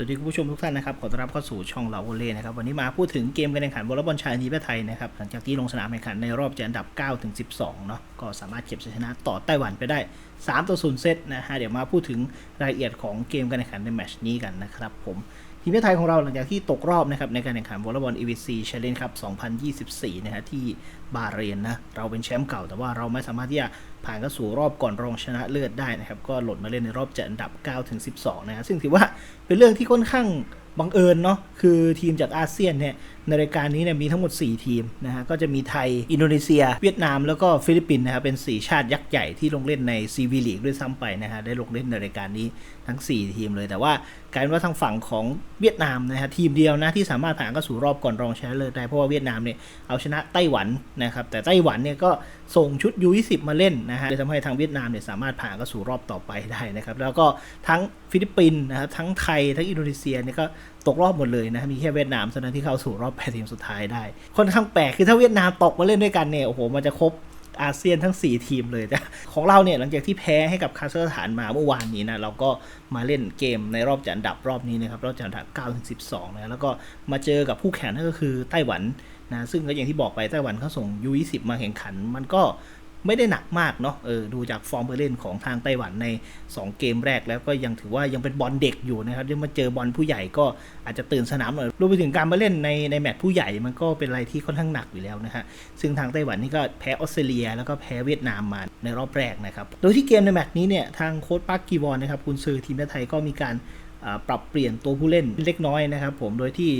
วัสดีคุณผู้ชมทุกท่านนะครับ ขอต้อนรับเข้าสู่ช่องเราโอเล่นะครับ วันนี้มาพูดถึงเกมการแข่งขันวอลเลย์บอลชายทีมชาติไทยนะครับ หลังจากที่ลงสนามแข่งขันในรอบจัดอันดับ 9 ถึง 12 เนาะก็สามารถเก็บชัยชนะต่อไต้หวันไปได้ 3 ต่อ 0 เซตนะฮะ เดี๋ยวมาพูดถึงรายละเอียดของเกมการแข่งขันในแมตชนี้กันนะครับผม ทีมชาติไทยของเราหลังจากที่ตกรอบนะครับในการแข่งขันวอลเลย์บอล EVC Challenge ครับ 2024 นะฮะที่บาห์เรนนะ เราเป็นแชมป์เก่า แต่ว่าเราไม่สามารถที่จะผ่านเข้าสู่รอบก่อนรองชนะเลิศได้นะครับ ก็หล่นมาเล่นในรอบจัดอันดับ 9 ถึง 12 นะฮะซึ่งถือว่าเป็นเรื่องที่ค่อนข้าง บังเอิญเนาะคือทีมจากอาเซียนเนี่ยในรายการนี้เนี่ยมีทั้งหมด 4 ทีมนะฮะก็จะมีไทย อินโดนีเซีย เวียดนามแล้วก็ฟิลิปปินส์นะครับเป็น 4 ชาติยักษ์ใหญ่ที่ลงเล่นในซีวีลีกด้วยซ้ำไปนะฮะได้ลงเล่นในรายการนี้ทั้ง 4 ทีมเลยแต่ว่ากลายเป็นว่าทางฝั่งของเวียดนามนะฮะทีมเดียวนะที่สามารถผ่านเข้าสู่รอบก่อนรองชนะเลิศได้เพราะว่าเวียดนามเนี่ยเอาชนะไต้หวันนะครับแต่ไต้หวันเนี่ยก็ ส่งชุด U20 มาเล่นนะฮะเลยทำให้ทางเวียดนามเนี่ยสามารถผ่านเข้าสู่รอบต่อไปได้นะครับ แล้วก็ทั้งฟิลิปปินส์นะครับทั้งไทยทั้งอินโดนีเซียเนี่ยก็ตกรอบหมดเลยนะมีแค่เวียดนามเท่านั้นที่เข้าสู่รอบแปดทีมสุดท้ายได้ค่อนข้างแปลกคือถ้าเวียดนามตกมาเล่นด้วยกันเนี่ยโอ้โหมันจะครบอาเซียนทั้ง 4 ทีมเลยแต่ของเราเนี่ยหลังจากที่แพ้ให้กับคาซัคสถานมาเมื่อวานนี้นะเราก็มาเล่นเกมในรอบจัดอันดับรอบนี้นะครับรอบจัดอันดับ9ถึง12นะแล้วก็มาเจอกับคู่แข่งนั่นก็คือไต้หวัน นะซึ่งก็อย่างที่บอกไปไต้หวันเขาส่ง U20 มาแข่งขัน มันก็ไม่ได้หนักมากเนาะเออดูจากฟอร์มเล่นของทางไต้หวันใน 2 เกมแรกแล้วก็ยังถือว่ายังเป็นบอลเด็กอยู่นะครับยังมาเจอบอลผู้ใหญ่ก็อาจจะตื่นสนามหน่อยรวมไปถึงการมาเล่นในในแมตช์ผู้ใหญ่มันก็เป็นอะไรที่ค่อนข้างหนักอยู่แล้วนะฮะซึ่งทางไต้หวันนี่ก็แพ้ออสเตรเลีย แล้วก็แพ้เวียดนามมาในรอบแรกนะครับโดยที่เกมในแมตช์นี้เนี่ยทางโค้ชปาร์กกีวอนนะครับคุณซือทีมชาติไทยก็มีการปรับเปลี่ยนตัวผู้เล่นเล็กน้อยนะครับผมโดยที่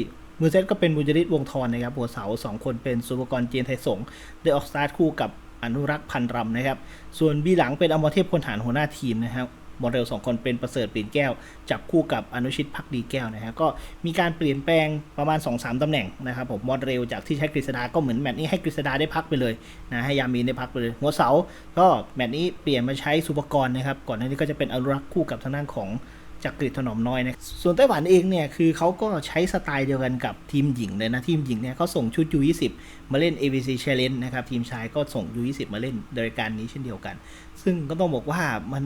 มือเซตก็เป็นบุญจริตวงทรนะครับหัวเสาสองคนเป็นสุภกรเจนไทยสงฆ์ได้ออกสตาร์ทคู่กับอนุรักษ์พันรำนะครับ ส่วนบีหลังเป็นอมรเทพพลฐานหัวหน้าทีมนะครับโมเดลสองคนเป็นประเสริฐปีนแก้ว จับคู่กับอนุชิตพักดีแก้วนะฮะก็มีการเปลี่ยนแปลงประมาณ 2-3 ตำแหน่งนะครับผมมอดเรลจากที่ใช้กฤษดาก็เหมือนแมตช์นี้ให้กฤษดาได้พักไปเลยนะให้ยามีนได้พักไปเลยหัวเสา ก็แมตช์นี้เปลี่ยนมาใช้สุปกรณ์นะครับก่อนหน้านี้ก็จะเป็นอนุรักษ์คู่กับทางด้านของ จากกรีฑถนอมน้อยนะส่วนไต้หวันเองเนี่ยคือเขาก็ใช้สไตล์เดียวกันกับทีมหญิงเลยนะ ทีมหญิงเนี่ยเขาส่งชุด U20 มาเล่น ABC Challenge นะครับ ทีมชายก็ส่ง U20 มาเล่นโดยการนี้เช่นเดียวกัน ซึ่งก็ต้องบอกว่ามัน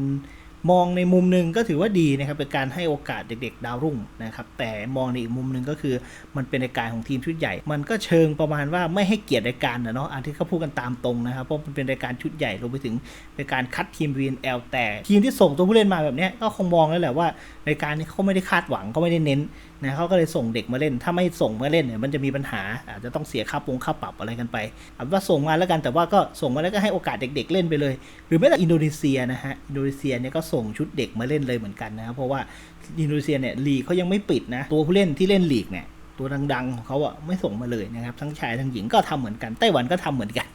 มองในมุมหนึ่งก็ถือว่าดีนะครับเป็นการให้โอกาสเด็กๆ ดาวรุ่งนะครับแต่มองในอีกมุมหนึ่งก็คือมันเป็นรายการของทีมชุดใหญ่ มันก็เชิงประมาณว่าไม่ให้เกียรติรายการนะเนาะอันที่เขาพูดกันตามตรงนะครับเพราะมันเป็นรายการชุดใหญ่รวมไปถึงเป็นการคัดทีม VNL แต่ทีมที่ส่งตัวผู้เล่นมาแบบนี้ก็คงมองแล้วแหละว่ารายการนี้เขาไม่ได้คาดหวังเขาไม่ได้เน้น นะเขาก็เลยส่งเด็กมาเล่น ถ้าไม่ส่งมาเล่นเนี่ยมันจะมีปัญหาอาจจะต้องเสียค่าปงค่าปรับอะไรกันไปเอาว่าส่งมาแล้วกันแต่ว่าก็ส่งมาแล้วก็ให้โอกาสเด็ก ๆ เล่นไปเลย หรือแม้แต่อินโดนีเซียนะฮะอินโดนีเซียเนี่ยก็ส่งชุดเด็กมาเล่นเลยเหมือนกันนะครับเพราะว่าอินโดนีเซียเนี่ยลีกเขายังไม่ปิดนะตัวผู้เล่นที่เล่นลีกเนี่ยตัวดังๆของเขาอะไม่ส่งมาเลยนะครับทั้งชายทั้งหญิงก็ทำเหมือนกันไต้หวันก็ทำเหมือนกัน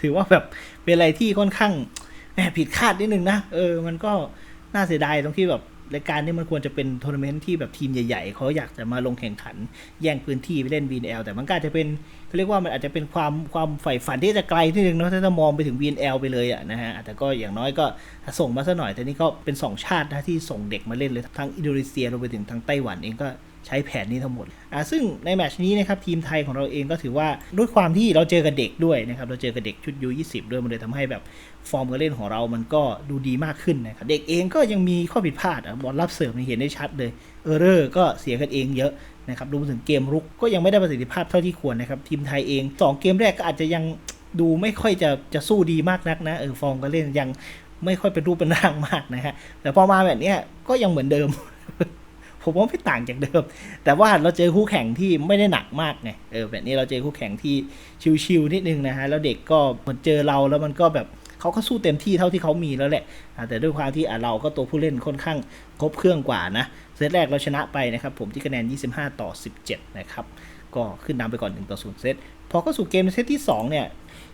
ถือว่าแบบเป็นอะไรที่ค่อนข้างแหมผิดคาดนิดนึงนะเออมันก็น่าเสียดายตรงที่แบบ รายการนี้มันควรจะเป็นทัวร์นาเมนต์ที่แบบทีมใหญ่ๆเขาอยากจะมาลงแข่งขัน แย่งพื้นที่ไปเล่น VNL แต่มันก็อาจจะเป็นเขาเรียกว่ามันอาจจะเป็นความความใฝ่ฝันที่จะไกลที่นึงเนาะถ้าจะมองไปถึง VNL ไปเลยอะนะฮะแต่ก็อย่างน้อยก็ส่งมาซะหน่อยแต่นี่ก็เป็น 2 ชาตินะที่ส่งเด็กมาเล่นเลยทั้งอินโดนีเซียรวมไปถึงทางไต้หวันเองก็ ใช้แผนนี้ทั้งหมดอ่าซึ่งในแมชนี้นะครับทีมไทยของเราเองก็ถือว่าด้วยความที่เราเจอกับเด็กด้วยนะครับเราเจอกับเด็กชุดยู20ด้วยมันเลยทำให้แบบฟอร์มการเล่นของเรามันก็ดูดีมากขึ้นนะครับเด็กเองก็ยังมีข้อผิดพลาดบอลรับเสิร์ฟนี่เห็นได้ชัดเลยเออร์เรอร์ก็เสียกันเองเยอะนะครับรวมถึงเกมรุกก็ยังไม่ได้ประสิทธิภาพเท่าที่ควรนะครับทีมไทยเองสองเกมแรกก็อาจจะยังดูไม่ค่อยจะจะสู้ดีมากนักนะเออฟอร์มการเล่นยังไม่ค่อยเป็นรูปเป็นร่างมากนะฮะแต่พอมาแบบนี้ก็ยังเหมือนเดิม ผมว่าไม่ต่างจากเดิม แต่ว่าเราเจอคู่แข่งที่ไม่ได้หนักมากไงเออแบบนี้เราเจอคู่แข่งที่ชิวๆนิดนึงนะฮะแล้วเด็กก็เหมือนเจอเราแล้วมันก็แบบเขาก็สู้เต็มที่เท่าที่เขามีแล้วแหละอ่าแต่ด้วยความที่อะเราก็ตัวผู้เล่นค่อนข้างครบเครื่องกว่านะเซตแรกเราชนะไปนะครับผมที่คะแนน 25 ต่อ 17 นะครับ ก็ขึ้นนำไปก่อน1ต่อ0เซตพอเข้าสู่เกมในเซตที่ 2 เนี่ย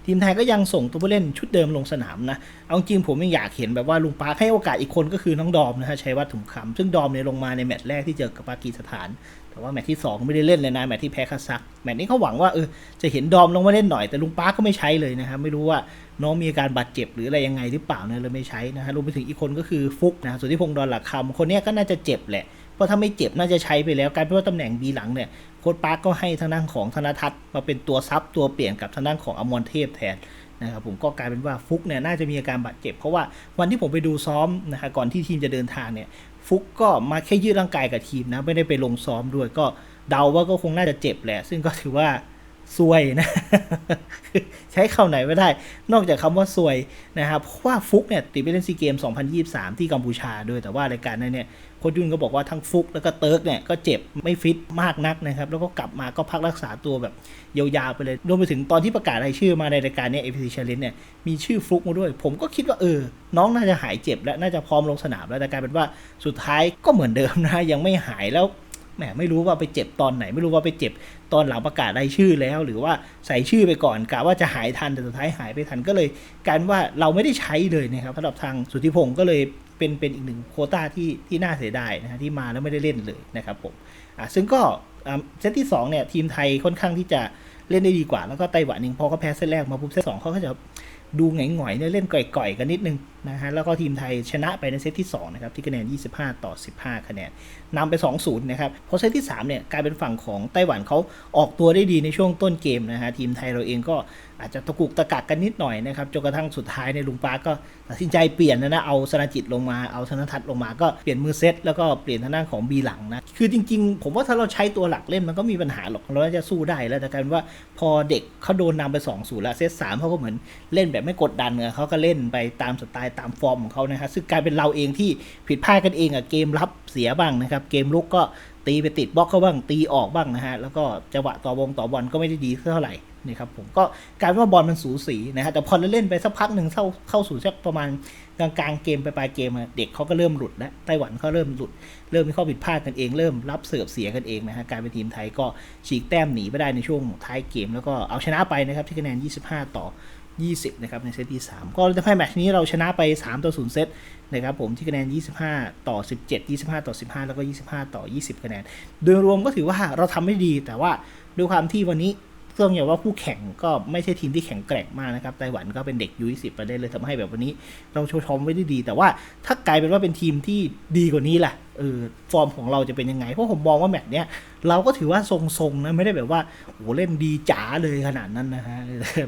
ทีมไทยก็ยังส่งตัวผู้เล่นชุดเดิมลงสนามนะ เอาจริงผมยังอยากเห็นแบบว่าลุงปาให้โอกาสอีกคนก็คือน้องดอมนะฮะชัยวัฒน์ถุงคำซึ่งดอมเนี่ยลงมาในแมตช์แรกที่เจอกับปากีสถาน แต่ว่าแมตช์ที่ 2 ไม่ได้เล่นเลยนะแมตช์ที่แพ้คาซัคแมตช์นี้เขาหวังว่าเออจะเห็นดอมลงมาเล่นหน่อยแต่ลุงปาก็ไม่ใช้เลยนะครับไม่รู้ว่าน้องมีอาการบาดเจ็บหรืออะไรยังไงหรือเปล่าเนี่ยเลยไม่ใช้นะฮะรวมไปถึงอีกคนก็คือฟุกนะส่วนที่พงษ์ดอนหลักคำคนนี้ก็น่าจะเจ็บแหละ เพราะถ้าไม่เจ็บน่าจะใช้ไปแล้วกลายเป็นว่าตำแหน่งบีหลังเนี่ยโค้ชปาร์คก็ให้ทางด้านของธนทัศน์มาเป็นตัวซับตัวเปลี่ยนกับทางด้านของอมรเทพแทนนะครับผมก็กลายเป็นว่าฟุกเนี่ยน่าจะมีอาการบาดเจ็บ เพราะว่าวันที่ผมไปดูซ้อมนะครับก่อนที่ทีมจะเดินทางเนี่ยฟุกก็มาแค่ยืดร่างกายกับทีมนะไม่ได้ไปลงซ้อมด้วยก็เดาว่าก็คงน่าจะเจ็บแหละ ซึ่งก็ถือว่า ซวยนะ ใช้คำไหนไม่ได้ นอกจากคำว่าซวยนะครับเพราะว่าฟุกเนี่ยติดไปเล่นซีเกม 2023 ที่กัมพูชาด้วย แต่ว่ารายการนั้นเนี่ยโคชยุ่นก็บอกว่าทั้งฟุกแล้วก็เติร์กเนี่ยก็เจ็บไม่ฟิตมากนักนะครับ แล้วก็กลับมาก็พักรักษาตัวแบบยาวๆไปเลยรวมไปถึงตอนที่ประกาศรายชื่อมาในรายการเนี้ APC Challenge เนี่ยมีชื่อฟุกมาด้วย ผมก็คิดว่าเออ น้องน่าจะหายเจ็บ แล้วน่าจะพร้อมลงสนามแล้วแต่กลายเป็นว่าสุดท้ายก็เหมือนเดิมนะยังไม่หายแล้ว แหมไม่รู้ว่าไปเจ็บตอนไหน ไม่รู้ว่าไปเจ็บตอนหลังประกาศรายชื่อแล้ว หรือว่าใส่ชื่อไปก่อนกะว่าจะหายทันแต่สุดท้ายหายไปทันก็เลยการว่าเราไม่ได้ใช้เลยนะครับสำหรับทางสุทธิพงศ์ก็เลยเป็นเป็นอีกหนึ่งโคต้าที่ที่น่าเสียดายนะฮะที่มาแล้วไม่ได้เล่นเลยนะครับผมอะซึ่งก็เซตที่2เนี่ยทีมไทยค่อนข้างที่จะเล่นได้ดีกว่า แล้วก็ไต้หวันเองพอเขาแพ้เซตแรกมาปุ๊บเซตสองเขาก็จะดูหงอยๆเนี่ยเล่นก่อยๆกันนิดนึง นะฮะแล้วก็ทีมไทยชนะไปในเซตที่2นะครับที่คะแนน 25 ต่อ 15 คะแนนนำไป 2-0 นะครับพอเซตที่3เนี่ยกลายเป็นฝั่งของไต้หวันเขาออกตัวได้ดีในช่วงต้นเกมนะฮะทีมไทยเราเองก็อาจจะตะกุกตะกักกันนิดหน่อยนะครับจนกระทั่งสุดท้ายในลุงปาก็ตัดสินใจเปลี่ยนนะนะเอาสนาจิตลงมาเอาธนทัศน์ลงมาก็เปลี่ยนมือเซตแล้วก็เปลี่ยนทางด้านของบีหลังนะคือจริง ๆ ผมว่าถ้าเราใช้ตัวหลักเล่นมันก็มีปัญหาหรอกเราจะสู้ได้แล้วแต่กลารว่าพอเด็กเขาโดนนำไป2 0แล้วเซตสามเขาก็เหมือนเล่นแบบไม่กดดันเนเขาก็เล่นไปตามสไตล์ตามฟอร์มของเขานะครับซึ่งกลายเป็นเราเองที่ผิดพลาดกันเองอะเกมรับเสียบ้างนะครับ เกมลุกก็ตีไปติดบล็อกเขาบ้างตีออกบ้างนะฮะแล้วก็จังหวะต่อบงต่อบอลก็ไม่ได้ดีเท่าไหร่นะครับผมก็กลายเป็นว่าบอลมันสูสีนะฮะแต่พอเราเล่นไปสักพักหนึ่งเข้าเข้าสู่สักประมาณกลางกลางเกมไปปลายเกมเด็กเขาก็เริ่มหลุดแล้วไต้หวันเขาเริ่มหลุด เริ่มมีข้อผิดพลาดกันเอง เริ่มรับเสิร์ฟเสียกันเองนะฮะกลายเป็นทีมไทยก็ฉีกแต้มหนีไปได้ในช่วงท้ายเกม แล้วก็เอาชนะไปนะครับที่คะแนน 25 ต่อ 20 นะครับ ในเซตที่ 3 ก็จะให้แมตช์นี้เราชนะไป 3 ต่อ 0 เซตนะครับผมที่คะแนน 25 ต่อ 17 25 ต่อ 15 แล้วก็ 25 ต่อ 20 คะแนน โดยรวมก็ถือว่าเราทำได้ดีแต่ว่าด้วยความที่วันนี้ ต้องอย่างว่าคู่แข่งก็ไม่ใช่ทีมที่แข็งแกร่งมากนะครับไต้หวันก็เป็นเด็กยู20ประเด็นเลยทำให้แบบวันนี้เราโชว์ชมไว้ได้ดี แต่ว่าถ้ากลายเป็นว่าเป็นทีมที่ดีกว่านี้ล่ะเออฟอร์มของเราจะเป็นยังไง เพราะผมมองว่าแมตช์เนี้ยเราก็ถือว่าทรงๆนะไม่ได้แบบว่าโหเล่นดีจ๋าเลยขนาดนั้นนะฮะ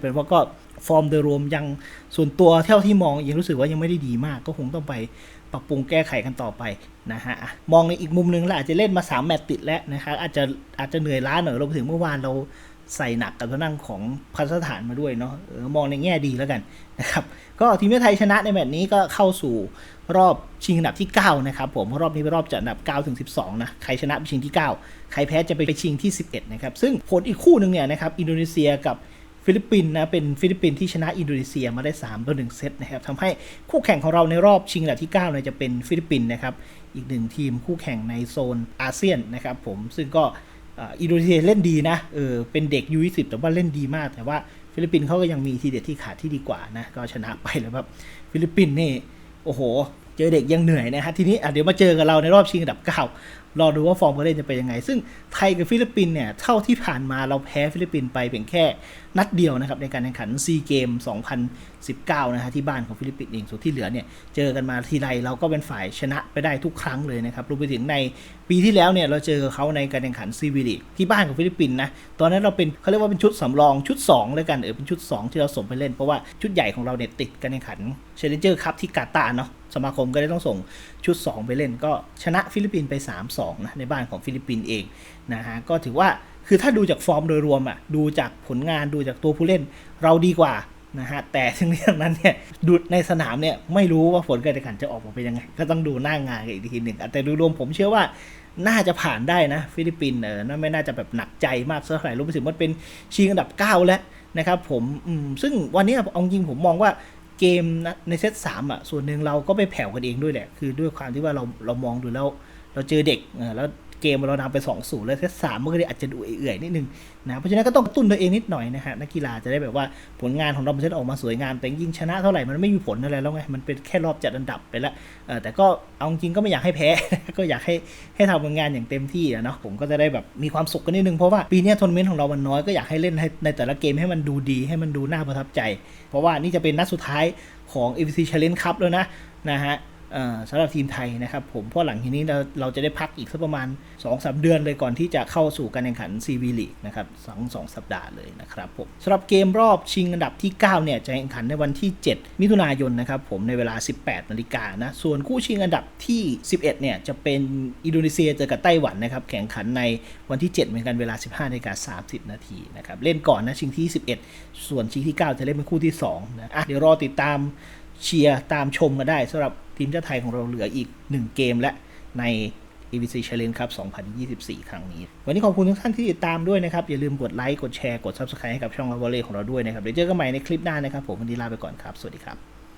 เป็นว่าก็ฟอร์มโดยรวมยังส่วนตัวเท่าที่มองยังรู้สึกว่ายังไม่ได้ดีมาก ก็คงต้องไปปรับปรุงแก้ไขกันต่อไปนะฮะมองในอีกมุมนึงแล้วอาจจะเล่นมา 3 แมตช์ติดแล้วนะครับอาจจะอาจจะเหนื่อยล้าหน่อยราไปถึงเมื่อวานเรา ใส่หนักกับทางของพันธฐานมาด้วยเนาะมองในแง่ดีแล้วกันนะครับ ก็ทีมไทยชนะในแมตช์นี้ก็เข้าสู่รอบชิงอันดับที่ 9 นะครับผมรอบนี้เป็นรอบจัดอันดับ 9 ถึง 12 นะ ใครชนะไปชิงที่ 9 ใครแพ้จะไปชิงที่ 11 นะครับ ซึ่งผลอีกคู่หนึ่งเนี่ยนะครับ อินโดนีเซียกับฟิลิปปินส์นะ เป็นฟิลิปปินส์ที่ชนะอินโดนีเซียมาได้3ต่อ1เซตนะครับทำให้คู่แข่งของเราในรอบชิงอันดับที่9เนี่ยจะเป็นฟิลิปปินส์นะครับ อีกหนึ่งทีมคู่แข่งในโซนอาเซียนนะครับผม ซึ่งก็ อินโดนีเซียเล่นดีนะเออเป็นเด็กยูยี่สิบแต่ว่าเล่นดีมาก แต่ว่าฟิลิปปินส์เขาก็ยังมีทีเด็ดที่ขาดที่ดีกว่านะก็ชนะไปแล้วแบบฟิลิปปินส์นี่โอ้โห เจอเด็กยังเหนื่อยนะฮะทีนี้เดี๋ยวมาเจอกับเราในรอบชิงอันดับเก้ารอดูว่าฟอร์มการเล่นจะเป็นยังไง ซึ่งไทยกับฟิลิปปินส์เนี่ยเท่าที่ผ่านมาเราแพ้ฟิลิปปินส์ไปเพียงแค่นัดเดียวนะครับในการแข่งขันซีเกม 2019 นะฮะที่บ้านของฟิลิปปินส์เองส่วนที่เหลือเนี่ยเจอกันมาทีไรเราก็เป็นฝ่ายชนะไปได้ทุกครั้งเลยนะครับรวมไปถึงในปีที่แล้วเนี่ยเราเจอเขาในการแข่งขันซีวีลีที่บ้านของฟิลิปปินส์นะตอนนั้นเราเป็นเขาเรียกว่าเป็นชุดสำรองชุด2เลยกันเออเป็นชุด 2 ที่เราส่งไปเล่นเพราะว่าชุดใหญ่ของเราเนี่ยติดการแข่งขันเชลเลนเจอร์คัพที่กาตาร์เนาะ สมาคมก็เลยต้องส่งชุด 2 ไปเล่นก็ชนะฟิลิปปินส์ไป 3-2นะในบ้านของฟิลิปปินส์เองนะฮะก็ถือว่าคือถ้าดูจากฟอร์มโดยรวมอะดูจากผลงานดูจากตัวผู้เล่นเราดีกว่านะฮะแต่ทั้งนี้ทั้งนั้นเนี่ยดูในสนามเนี่ยไม่รู้ว่าผลการแข่งขันจะออกมาเป็นยังไง ก็ต้องดูหน้างานกันอีกทีหนึ่งแต่ดยรวมผมเชื่อว่าน่าจะผ่านได้นะ ฟิลิปปินส์เออน่าไม่น่าจะแบบหนักใจมากเท่าไหร่รู้ไปถึงมันเป็นชิงอันดับ 9 แล้วนะครับผมอืมซึ่งวันนี้เอาจริงผมมองว่า เกมนะในเซตสามอะส่วนหนึ่งเราก็ไปแผ่วกันเองด้วยแหละ คือด้วยความที่ว่าเราเรามองดูแล้ว เราเจอเด็กแล้ว เกมเรานำไป2อศูนย์แล้วเซตสามมันก็เลยอาจจะดูเอื่อยๆนิดนึงนะเพราะฉะนั้นก็ต้องกระตุ้นตัวเองนิดหน่อยนะฮะนักกีฬาจะได้แบบว่าผลงานของเรามันจะออกมาสวยงามแต่ยิ่งชนะเท่าไหร่มันไม่มีผลอะไรแล้วไงมันเป็นแค่รอบจัดอันดับไปแล้วแต่ก็เอาจริงก็ไม่อยากให้แพ้ ก็อยากให้ให้ทำผลงานอย่างเต็มที่อะเนาะผมก็จะได้แบบมีความสุขกันนิดนึงเพราะว่าปีนี้ทัวร์นาเมนต์ของเรามันน้อยก็อยากให้เล่นในแต่ละเกมให้มันดูดีให้มันดูน่าประทับใจ เพราะว่านี่จะเป็นนัดสุดท้ายของ AFC Challenge Cup แล้วนะนะฮะ สำหรับทีมไทยนะครับผมเพราะหลังทีนี้เราเราจะได้พักอีกสักประมาณ2-3เดือนเลยก่อนที่จะเข้าสู่การแข่งขัน CV League นะครับสองสองสัปดาห์เลยนะครับผมสำหรับเกมรอบชิงอันดับที่ 9 เนี่ย จะแข่งขันในวันที่ 7 มิถุนายนนะครับผมในเวลา 18นาฬิกานะ ส่วนคู่ชิงอันดับที่ 11 เนี่ย จะเป็นอินโดนีเซียเจอกับไต้หวันนะครับแข่งขันในวันที่ 7 เหมือนกันเวลา 15นาฬิกา30 นาทีนะครับเล่นก่อนนะชิงที่ 11 ส่วนชิงที่ 9 จะเล่นเป็นคู่ที่2นะอะเดี๋ยวรอติดตาม เชียร์ตามชมกันได้สำหรับทีมชาติไทยของเราเหลืออีก 1 เกมและใน ABC Challenge ครับ 2024 ครั้งนี้ วันนี้ขอบคุณทุกท่านที่ติดตามด้วยนะครับ อย่าลืมกดไลค์ กดแชร์ กด Subscribe ให้กับช่อง l a v o l e ของเราด้วยนะครับ เดี๋ยวเจอกันใหม่ในคลิปหน้านะครับ ผมวันนี้ลาไปก่อนครับ สวัสดีครับ